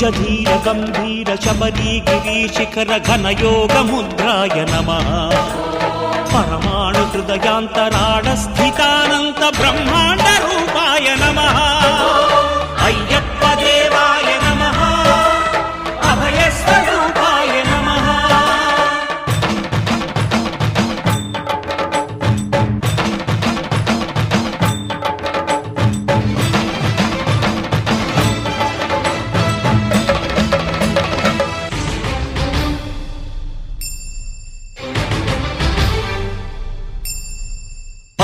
నిజ గంభీర శబరీ గిరి శిఖర ఘన యోగ ముద్రాయ నమ. పరమాణు హృదయాంతరాడ స్థితానంత బ్రహ్మాండ